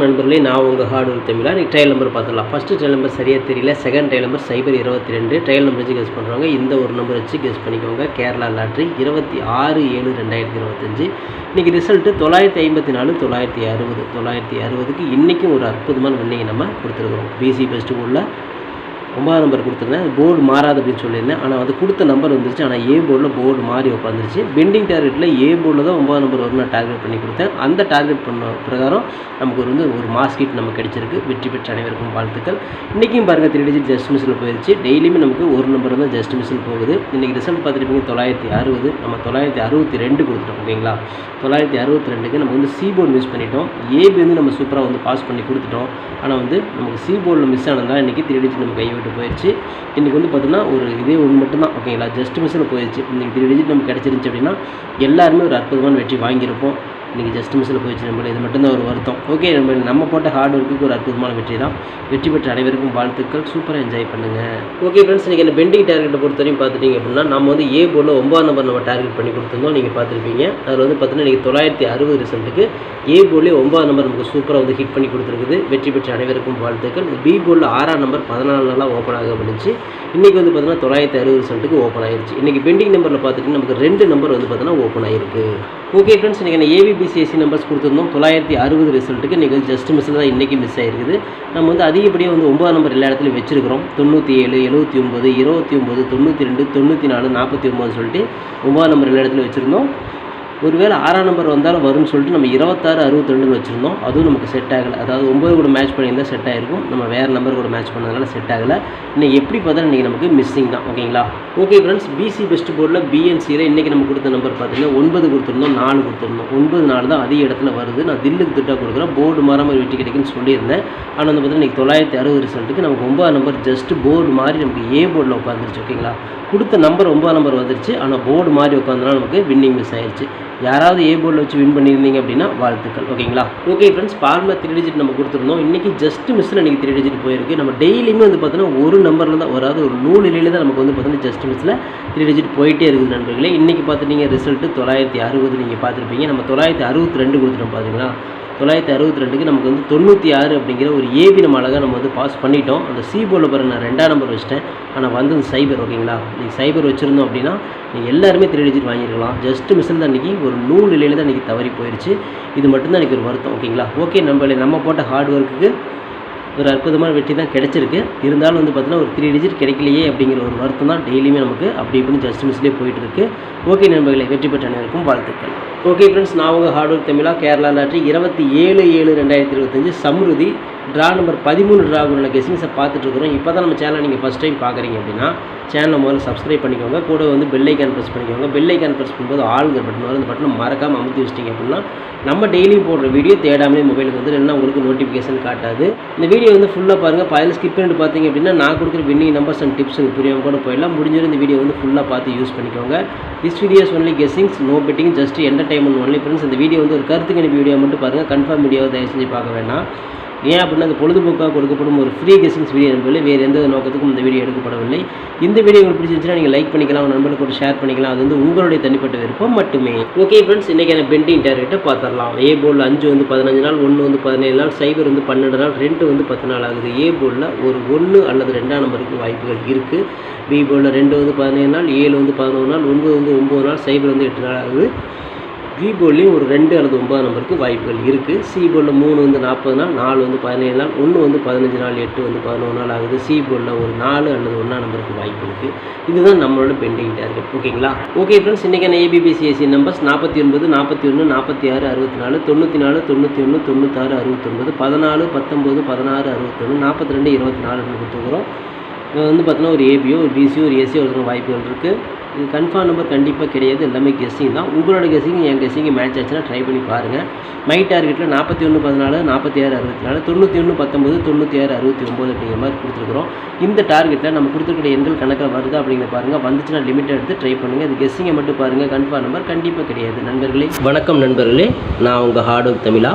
நண்பர்களே நான் உங்கள் ஹார்டு தமிழா நீங்கள் ட்ரையல் நம்பர் பார்த்துடலாம். ஃபஸ்ட்டு ட்ரையல் நம்பர் சரியாக தெரியல. செகண்ட் ட்ரையல் நம்பர் சைபர் இருபத்தி ரெண்டு ட்ரையல் நம்பர் வச்சு கெஸ் பண்ணுறவங்க இந்த ஒரு நம்பர் வச்சு கெஸ் பண்ணிக்கோங்க. கேரளா லாட்ரி இருபத்தி ஆறு ஏழு ரெண்டாயிரத்தி இருபத்தஞ்சி. இன்றைக்கி ரிசல்ட்டு தொள்ளாயிரத்தி ஐம்பத்தி நாலு தொள்ளாயிரத்தி அறுபது. தொள்ளாயிரத்தி அறுபதுக்கு இன்றைக்கும் ஒரு அற்புதமான வின்னிங்கை நம்ம கொடுத்துருக்குறோம். பிசி பெஸ்ட்டு போர்டில் ஒன்பதாம் நம்பர் கொடுத்துருந்தேன். போர்டு மாறாது அப்படின்னு சொல்லியிருந்தேன். ஆனால் அது கொடுத்த நம்பர் வந்துருச்சு. ஆனால் ஏ போர்டில் போர்டு மாறி உட்காந்துருச்சு. பெண்டிங் டார்கெட்டில் ஏ போர்டில் தான் ஒன்பதாம் நம்பர் வரும் நான் டார்கெட் பண்ணி கொடுத்தேன். அந்த டார்கெட் பண்ண பிரகாரம் நமக்கு ஒரு வந்து ஒரு மாஸ் கிட் நமக்கு கிடைச்சிருக்கு. வெற்றி பெற்ற அனைவருக்கும் வாழ்த்துக்கள். இன்றைக்கும் பாருங்கள் த்ரீ டிஜிட் ஜஸ்ட் மிஸ்ஸில் போயிடுச்சு டெய்லியுமே நமக்கு ஒரு நம்பர் தான் ஜஸ்ட் மிஸ்ஸில் போகுது. இன்றைக்கி ரிசல்ட் பார்த்துருப்பீங்க தொள்ளாயிரத்தி அறுபது. நம்ம தொள்ளாயிரத்தி அறுபத்தி ரெண்டு கொடுத்துட்டோம் ஓகேங்களா தொள்ளாயிரத்தி அறுபத்தி ரெண்டுக்கு நம்ம வந்து சி போர்டு மிஸ் பண்ணிட்டோம். ஏபி வந்து நம்ம சூப்பராக வந்து பாஸ் பண்ணி கொடுத்துட்டோம். ஆனால் வந்து நமக்கு சி போர்டில் மிஸ் ஆனதால் இன்றைக்கி த்ரீ டிஜிட் நம்ம கை விட்டு போயிடுச்சு இன்றைக்கி வந்து பார்த்தீங்கன்னா ஒரு இதே ஒன்று மட்டும்தான் ஓகேங்களா ஜஸ்ட் மிஸ்ஸில் போயிடுச்சு இன்றைக்கி த்ரீ டிஜிட் நமக்கு கிடச்சிருந்துச்சி அப்படின்னா எல்லாருமே ஒரு அற்புதமான வெற்றி வாங்கியிருப்போம். இன்றைக்கி ஜஸ்ட் மிஸ்ஸில் போயிடுச்சு நம்ம இது மட்டும்தான் ஒரு வருத்தம். ஓகே நம்ம நம்ம போட்ட ஹார்ட் ஒர்க்குக்கு ஒரு அற்புதமான வெற்றி தான். வெற்றி பெற்ற அனைவருக்கும் வாழ்த்துக்கள். சூப்பராக என்ஜாய் பண்ணுங்கள் ஓகே ஃப்ரெண்ட்ஸ் இன்றைக்கி என்ன பெண்டிங் டார்கெட்டை பொறுத்தவரையும் பார்த்துட்டிங்க அப்படின்னா நம்ம வந்து ஏ போர்டில் ஒன்பதாம் நம்பர் நம்ம டார்கெட் பண்ணி கொடுத்துருந்தோம். நீங்கள் பார்த்துருப்பீங்க. அதில் வந்து பார்த்தீங்கன்னா இன்றைக்கி தொள்ளாயிரத்தி அறுபது ரிசல்ட்டுக்கு ஏ போர்டில் ஒன்பதாம் நம்பர் நமக்கு சூப்பராக வந்து ஹிட் பண்ணி கொடுத்துருக்குது. வெற்றி பெற்ற அனைவருக்கும் வாழ்த்துக்கள். பி போர்டில் ஆறாம் நம்பர் பதினாலு நாளாக ஓப்பன் ஆக முடிஞ்சு இன்றைக்கி வந்து பார்த்தீங்கன்னா தொள்ளாயிரத்தி அறுபது ரிசல்ட்டுக்கு ஓப்பன் ஆயிடுச்சு இன்றைக்கி பெண்டிங் நம்பரில் பார்த்துட்டு நமக்கு ரெண்டு நம்பர் வந்து பார்த்தீங்கன்னா ஓப்பன் ஆயிருக்கு. ஓகே ஃப்ரெண்ட்ஸ் இன்றைக்கி ஏவிபி ஏபிபிசிஎஸ்சி நம்பர்ஸ் கொடுத்துருந்தோம். தொள்ளாயிரத்தி அறுபது ரிசல்ட்டுக்கு நீங்கள் ஜஸ்ட் மிஸ்ஸில் தான் இன்றைக்கி மிஸ் ஆயிருக்குது. நம்ம வந்து அதிகப்படியாக வந்து ஒன்பதாம் நம்பர் எல்லா இடத்துலையும் வச்சிருக்கிறோம். தொண்ணூற்றி ஏழு எழுபத்தி ஒம்பது இருபத்தி ஒம்பது தொண்ணூற்றி ரெண்டு தொண்ணூற்றி நாலு நாற்பத்தி ஒம்பதுன்னு சொல்லிட்டு ஒன்பதாம் நம்பர் எல்லா இடத்துலையும் வச்சுருந்தோம். ஒருவேளை ஆறாம் நம்பர் வந்தாலும் வரும்னு சொல்லிட்டு நம்ம இருபத்தாறு அறுபத்திரெண்டுன்னு வச்சுருந்தோம். அதுவும் நமக்கு செட் ஆகலை. அதாவது ஒம்பது கூட மேட்ச் பண்ணியிருந்தால் செட் ஆகிருக்கும் நம்ம வேறு நம்பர் கூட மேட்ச் பண்ணதுனால செட் ஆகலை. இன்னைக்கு எப்படி பார்த்தாலும் இன்றைக்கி நமக்கு மிஸ்ஸிங் தான். ஓகேங்களா? ஓகே ஃப்ரெண்ட்ஸ் பிசி பெஸ்ட் போர்டில் பிஎன்சியில் இன்றைக்கி நம்ம கொடுத்த நம்பர் பார்த்தீங்கன்னா ஒன்பது கொடுத்துருந்தோம் நாலு கொடுத்துருந்தோம். ஒன்பது நாலு தான் அதிக இடத்துல வருது. நான் தில்லுக்கு திட்டாக கொடுக்குறேன். போர்டு மாறாமல் மாதிரி வெட்டி கிடைக்குன்னு சொல்லியிருந்தேன். ஆனால் வந்து பார்த்தீங்கன்னா இன்றைக்கி தொள்ளாயிரத்தி அறுபது ரிசல்ட்டுக்கு நமக்கு ஒன்பது நம்பர் ஜஸ்ட் போர்டு மாதிரி நமக்கு ஏ போர்டில் உட்காந்துருச்சு ஓகேங்களா? கொடுத்த நம்பர் ஒன்பது நம்பர் வந்துருச்சு. ஆனால் போர்டு மாதிரி உட்காந்துனா நமக்கு வின்னிங் மிஸ் ஆயிடுச்சு யாராவது ஏ போர்டில் வச்சு வின் பண்ணியிருந்தீங்க அப்படின்னா வாழ்த்துக்கள். ஓகேங்களா? ஓகே ஃப்ரெண்ட்ஸ் பால்மா த்ரீ டிஜிட் நம்ம கொடுத்துருந்தோம். இன்றைக்கி ஜஸ்ட் மிஸ்ஸில் இன்றைக்கி த்ரீ டிஜிட் போயிருக்கு. நம்ம டெய்லியுமே வந்து பார்த்தீங்கன்னா ஒரு நம்பரில் தான் வராது ஒரு நூல் நிலையில் தான் நமக்கு வந்து பார்த்தீங்கன்னா ஜஸ்ட் மிஸ்ஸில் த்ரீ டிஜிட் போயிட்டே இருக்குது நண்பர்களே. இன்றைக்கி பார்த்துட்டீங்க ரிசல்ட்டு தொள்ளாயிரத்தி அறுபது நீங்கள் பார்த்துருப்பீங்க. நம்ம தொள்ளாயிரத்தி அறுபத்தி ரெண்டு கொடுத்துட்டோம் பார்த்தீங்களா தொள்ளாயிரத்தி அறுபத்தி ரெண்டுக்கு நமக்கு வந்து தொண்ணூற்றி ஆறு அப்படிங்கிற ஒரு ஏபி நம்ம அழகாக நம்ம வந்து பாஸ் பண்ணிட்டோம். அந்த சி போர்டில் பாருங்க நான் ரெண்டாம் நம்பர் வச்சிட்டேன். ஆனால் வந்தது சைபர் ஓகேங்களா நீங்கள் சைபர் வச்சுருந்தோம் அப்படின்னா நீங்கள் எல்லாருமே த்ரீ டிஜிட் வாங்கியிருக்கலாம். ஜஸ்ட் மிஸ்ஸில் தான் அன்றைக்கி ஒரு நூல் நிலையில் தான் இன்றைக்கி தவறி போயிடுச்சு இது மட்டும்தான் எனக்கு ஒரு வருத்தம் ஓகேங்களா ஓகே நம்மளே நம்ம போட்ட ஹார்ட் ஒர்க்குக்கு ஒரு அற்புதமான வெற்றி தான் கிடைச்சிருக்கு. இருந்தாலும் வந்து பார்த்தீங்கன்னா ஒரு த்ரீ டிஜிட் கிடைக்கலையே அப்படிங்கிற ஒரு வருத்தம் தான் டெய்லியுமே நமக்கு அப்படி இப்படின்னு ஜஸ்ட் மிஸ்லேயே போயிட்டு இருக்கு ஓகே நண்பர்களை வெற்றி பெற்ற அனைவருக்கும் வாழ்த்துக்கள். ஓகே ஃப்ரெண்ட்ஸ் நான் உங்கள் ஹார்ட் ஒர்க் தமிழா கேரளா லாட்ரி இருபத்தி ஏழு ஏழு ரெண்டாயிரத்தி இருபத்தஞ்சு சம்ருதி ட்ரா நம்பர் பதிமூணு ட்ரா உள்ள கெஸிங்ஸை பார்த்துட்டு இருக்கிறோம். இப்போ தான் நம்ம சேனலை நீங்கள் ஃபஸ்ட் டைம் பார்க்குறீங்க அப்படின்னா சேனலை முதல்ல சப்ஸ்கிரைப் பண்ணிக்கோங்க. கூட வந்து பெல்லைக்கான் ப்ரெஸ் பண்ணிக்கோங்க. பெல்லைக்கான் ப்ரெஸ் பண்ணும்போது ஆளுங்கிற பட்டன் வரும். அந்த பட்டனை மறக்காமல் அமுத்தி வச்சிட்டிங்க அப்படின்னா நம்ம டெய்லியும் போடுற வீடியோ தேடாமலே மொபைலுக்கு வந்து என்ன உங்களுக்கு நோட்டிஃபிகேஷன் காட்டாது. இந்த வீடியோ வந்து ஃபுல்லாக பாருங்கள் பதில் ஸ்கிப் பண்ணிட்டு பார்த்தீங்க அப்படின்னா நான் கொடுக்குற வின்னிங் நம்பர்ஸ் அண்ட் டிப்ஸ் உங்களுக்கு புரியாமல் கூட போயிடலாம். முடிஞ்சிடும் இந்த வீடியோ வந்து ஃபுல்லாக பார்த்து யூஸ் பண்ணிக்கோங்க. This videos only guessings no betting just entertainment only friends இந்த வீடியோ வந்து ஒரு கருத்து கணிப்பு வீடியோ மட்டும் பாருங்கள் கன்ஃபார்ம் வீடியோவை தயவு செஞ்சு பார்க்க வேண்டாம். ஏன் அப்படின்னா அது பொழுதுபோக்காக கொடுக்கப்படும் ஒரு ஃப்ரீ கெஸிங்ஸ் வீடியோ என்பதில் வேறு எந்த நோக்கத்துக்கும் இந்த வீடியோ எடுக்கப்படவில்லை. இந்த வீடியோ உங்களுக்கு பிடிச்சிருந்துச்சுன்னா நீங்கள் லைக் பண்ணிக்கலாம் உங்கள் நண்பர்களுக்கு கூட ஷேர் பண்ணிக்கலாம். அது வந்து உங்களுடைய தனிப்பட்ட விருப்பம் மட்டுமே. ஓகே ஃப்ரெண்ட்ஸ் இன்றைக்கான பெண்டிங் டார்கெட்டை பார்த்துடலாம். ஏ போர்டில் அஞ்சு வந்து பதினஞ்சு நாள் ஒன்று வந்து பதினேழு நாள் சைபர் வந்து பன்னெண்டு நாள் ரெண்டு வந்து பத்து நாள் ஆகுது. ஏ போர்டில் ஒரு ஒன்று அல்லது ரெண்டாம் நம்பருக்கு வாய்ப்புகள் இருக்குது பி போர்டில் ரெண்டு வந்து பதினேழு நாள் ஏழு வந்து பதினோரு நாள் ஒன்பது வந்து ஒம்பது நாள் சைபர் வந்து எட்டு நாள் ஆகுது. பி போர்ட்லேயும் ஒரு ரெண்டு அல்லது ஒன்பது நம்பருக்கு வாய்ப்புகள் இருக்குது சி போர்டில் மூணு வந்து நாற்பது நாள் நாலு வந்து பதினேழு நாள் ஒன்று வந்து பதினஞ்சு நாள் எட்டு வந்து பதினோரு நாள் ஆகுது. சி போர்டில் ஒரு நாலு அல்லது ஒன்றா நம்பருக்கு வாய்ப்பு இருக்குது இதுதான் நம்மளோட பெண்டிங் டார்கெட் ஓகேங்களா ஓகே ஃப்ரெண்ட்ஸ் இன்றைக்கான ஏபிபிசிஎஸ்சி நம்பர்ஸ் நாற்பத்தி ஒன்பது நாற்பத்தி ஒன்று நாற்பத்தி ஆறு அறுபத்தி நாலு தொண்ணூற்றி நாலு தொண்ணூற்றி ஒன்று தொண்ணூத்தாறு அறுபத்தொன்பது பதினாலு பத்தொம்போது பதினாறு அறுபத்தொன்று நாற்பத்தி ரெண்டு இருபத்தி நாலு கொடுத்துக்கிறோம் இது வந்து பார்த்தீங்கன்னா ஒரு ஏபியோ ஒரு பிசியோ ஒரு ஏசியோ ஒருத்தவங்க வாய்ப்புகள் இருக்குது இது கன்ஃபார்ம் நம்பர் கண்டிப்பாக கிடையாது. எல்லாமே கெஸ்ஸிங் தான். உங்களோட கெஸ்ஸிங் என் கெஸ்ஸிங் மேட்ச் ஆச்சுன்னா ட்ரை பண்ணி பாருங்கள் மை டார்கெட்டில் நாற்பத்தி ஒன்று பதினாலு நாற்பத்தி ஆறு அறுபத்தி நாலு தொண்ணூற்றி ஒன்று பத்தொம்பது தொண்ணூற்றி ஆறு அறுபத்தி ஒம்பது அப்படிங்கிற மாதிரி கொடுத்துருக்குறோம். இந்த டார்கெட்டில் நம்ம கொடுத்துருக்கிற எண்கள் கணக்கில் வருதா அப்படிங்கிற பாருங்கள் வந்துச்சுன்னா லிமிட் எடுத்து ட்ரை பண்ணுங்கள் இது கெஸ்ஸிங்கை மட்டும் பாருங்கள் கன்ஃபார்ம் நம்பர் கண்டிப்பாக கிடையாது. நண்பர்களே வணக்கம் நண்பர்களே. நான் உங்கள் ஹார்ட் ஒர்க் தமிழா.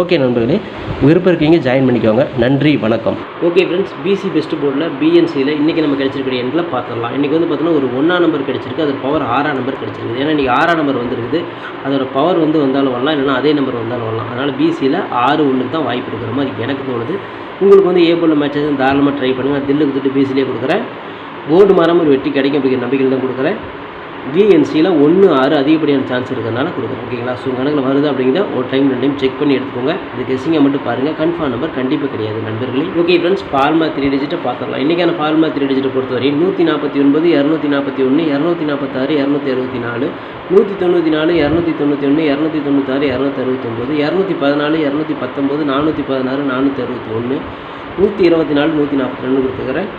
ஓகே நண்பர்களே விருப்பம் இருக்கீங்க ஜாயின் பண்ணிக்கோங்க. நன்றி வணக்கம். ஓகே ஃப்ரெண்ட்ஸ் பிசி பெஸ்ட் போர்டில் பிஎன்சியில் இன்றைக்கி நம்ம கிடச்சிருக்கிற எண்களை பார்த்துடலாம். இன்றைக்கி வந்து பார்த்தோன்னா ஒரு ஒன்றா நம்பர் கிடச்சிருக்கு அது பவர் ஆறாம் நம்பர் கிடச்சிருக்குது ஏன்னா இன்றைக்கி ஆறாம் நம்பர் வந்துருக்குது. அதோட பவர் வந்து வந்தாலும் வரலாம் இல்லைனா அதே நம்பர் வந்தாலும் வரலாம். அதனால் பிசியில் ஆறு ஒன்றுக்கு தான் வாய்ப்பு இருக்கிற மாதிரி எனக்கு தோணுது. உங்களுக்கு வந்து ஏ போல் மேட்ச் தாராளமாக ட்ரை பண்ணுங்கள் தில்லுக்கு திட்டு பிசிலே கொடுக்குறேன். போர்டு மரம் ஒரு வெற்றி கிடைக்கும் அப்படிங்கிற நம்பிக்கையில் தான் கொடுக்குறேன். விஎன்சியில் ஒன்று ஆறு அதிகப்படியான சான்ஸ் இருக்கிறதுனால கொடுக்குறேன் ஓகேங்களா ஸோ கணக்கில் வருது அப்படிங்கிறத ஒரு டைம் ரெண்டு டைம் செக் பண்ணி எடுத்துக்கோங்க. இது கெஸிங்கை மட்டும் பாருங்கள் கன்ஃபார்ம் நம்பர் கண்டிப்பாக கிடையாது நண்பர்களே. ஓகே ஃப்ரெண்ட்ஸ் ஃபார்மா த்ரீ டிஜிட்டை பார்த்துடலாம். இன்றைக்கான ஃபார்மா த்ரீ டிஜிட்டை பொறுத்தவரை நூற்றி நாற்பத்தி ஒன்பது இரநூத்தி நாற்பத்தி ஒன்று இரநூத்தி நாற்பத்தாறு இரநூத்தி அறுபத்தி நாலு நூற்றி தொண்ணூற்றி நாலு இரநூத்தி தொண்ணூற்றி ஒன்று இரநூத்தி தொண்ணூத்தாறு இரநூத்தி அறுபத்தொம்போது இரநூத்தி பதினாலு இரநூத்தி பத்தொம்போது நானூற்றி பதினாறு நானூற்றி அறுபத்தி ஒன்று நூற்றி இருபத்தி நாலு நூற்றி நாற்பத்தி ரெண்டு கொடுத்துக்கிறேன்.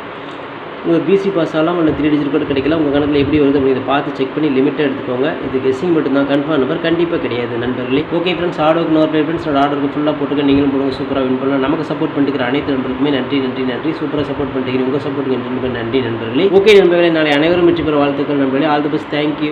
உங்கள் பிசி பாஸ் ஆகலாம் இல்லை த்ரீ டிஜிட் கூட கிடைக்கலாம் உங்கள் கணக்கில் எப்படி வருது அப்படிங்கிறத பார்த்து செக் பண்ணி லிமிட்டாக எடுத்துக்கோங்க. இது கெஸ்ஸிங் மட்டும்தான் கன்ஃபார்ம் நம்பர் கண்டிப்பாக கிடையாது நண்பர்களே. ஓகே ஃப்ரெண்ட்ஸ் ஆர்டருக்கு நோர் ஃப்ரெண்ட்ஸ் ஆர்டருக்கு ஃபுல்லாக போட்டுக்க நீங்களும் போடுங்க சூப்பராக வின் பண்ணலாம். நமக்கு சப்போர்ட் பண்ணிக்கிற அனைத்து நண்பர்களுக்குமே நன்றி நன்றி நன்றி. சூப்பராக சப்போர்ட் பண்ணிக்கிறீங்க. உங்கள் சப்போர்ட் நன்றி நண்பர்களே. ஓகே நண்பர்களே நாளை அனைவரும் வெற்றி பெற வாழ்த்துக்கள் நண்பர்களே. All the best thank you